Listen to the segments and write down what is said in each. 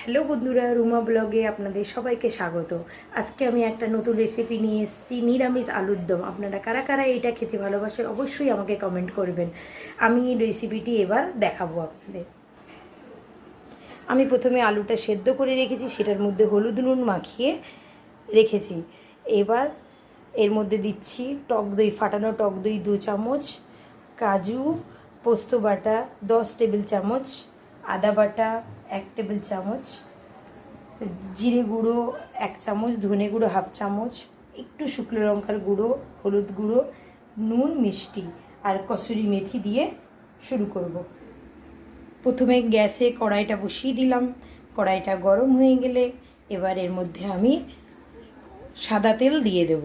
Hello বন্ধুরা, রুমা ব্লগে আপনাদের সবাইকে স্বাগত। আজকে আমি একটা নতুন রেসিপি নিয়ে এসেছি, নিরামিষ আলুর দম। আপনারা কারা কারা এটা খেতে ভালোবাসে অবশ্যই আমাকে কমেন্ট করবেন। আমি এই রেসিপিটি এবার দেখাবো আপনাদের। আমি প্রথমে আলুটা সেদ্ধ করে রেখেছি, সেটার মধ্যে হলুদ নুন মাখিয়ে রেখেছি। এবার এর মধ্যে দিচ্ছি টক দই, ফাটানো টক দই দু চামচ, কাজু পোস্ত বাটা, দশ টেবিল চামচ, আদা বাটা, এক টেবিল চামচ, জিরে গুঁড়ো, এক চামচ, ধনে গুঁড়ো, হাফ চামচ, একটু শুকনো লঙ্কার গুঁড়ো, হলুদ গুঁড়ো, নুন, মিষ্টি আর কসুরি মেথি দিয়ে শুরু করব। প্রথমে গ্যাসে কড়াইটা বসিয়ে দিলাম। কড়াইটা গরম হয়ে গেলে এবার এর মধ্যে আমি সাদা তেল দিয়ে দেব।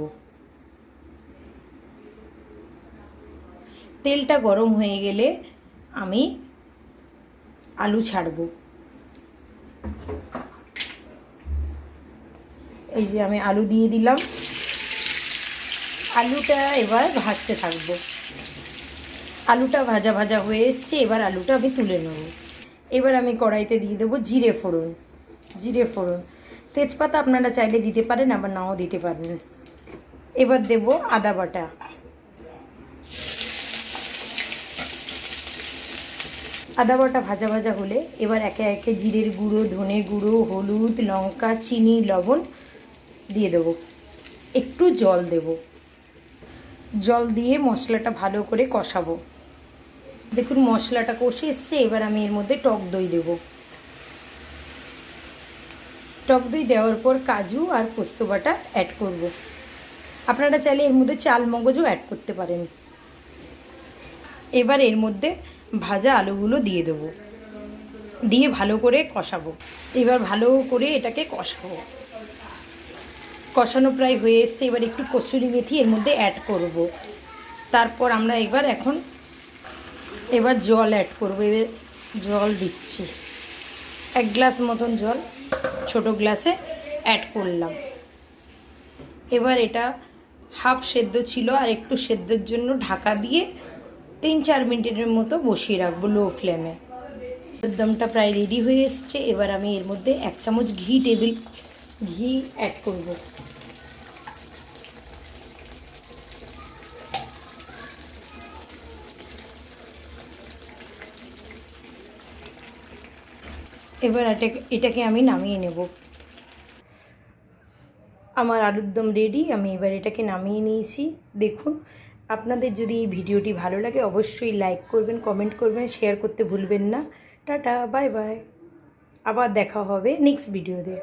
তেলটা গরম হয়ে গেলে আমি আলু ছাড়বো। এই যে আমি আলু দিয়ে দিলাম। আলুটা এবার ভাজতে থাকব। আলুটা ভাজা ভাজা হয়ে এসছে, এবার আলুটা আমি তুলে নেব। এবার আমি কড়াইতে দিয়ে দেবো জিরে ফোড়ন। জিরে ফোড়ন। তেজপাতা আপনারা চাইলে দিতে পারেন, আবার নাও দিতে পারেন। এবার দেব আদা বাটা। আদা বাটা ভাজা ভাজা হলে এবার একে একে জিরের গুঁড়ো, ধনে গুঁড়ো, হলুদ, লঙ্কা, চিনি, লবণ দিয়ে দেবো। একটু জল দেব। জল দিয়ে মশলাটা ভালো করে কষাবো। দেখুন মশলাটা কষে এসছে, এবার আমি এর মধ্যে টক দই দেব। টক দই দেওয়ার পর কাজু আর পোস্ত বাটা অ্যাড করব। আপনারা চাইলে এর মধ্যে চাল মগজও অ্যাড করতে পারেন। এবার এর মধ্যে ভাজা আলুগুলো দিয়ে দেবো। দিয়ে ভালো করে কষাবো। এবার ভালো করে এটাকে কষাবো। কষানো প্রায় হয়ে এসছে, এবার একটু কসুরি মেথি এর মধ্যে অ্যাড করব। তারপর আমরা এবার এখন, এবার জল অ্যাড করব। এবার জল দিচ্ছি। এক গ্লাস মতন জল ছোট গ্লাসে অ্যাড করলাম। এবার এটা হাফ সেদ্ধ ছিল আর একটু সেদ্ধর জন্য ঢাকা দিয়ে তিন চার মিনিটের মতো বসিয়ে রাখব লো ফ্লেমে দমটা প্রায় রেডি হয়ে এসছে। এবার আমি এর মধ্যে এক চামচ ঘি টেবিল ঘি অ্যাড করব। এবার এটাকে আমি নামিয়ে নেব। আমার আলুর দম রেডি আমি এবার এটাকে নামিয়ে নিয়েছি। দেখুন আপনাদের যদি এই ভিডিওটি ভালো লাগে, অবশ্যই লাইক করবেন কমেন্ট করবেন শেয়ার করতে ভুলবেন না। টাটা বাই বাই আবার দেখা হবে নেক্সট ভিডিওতে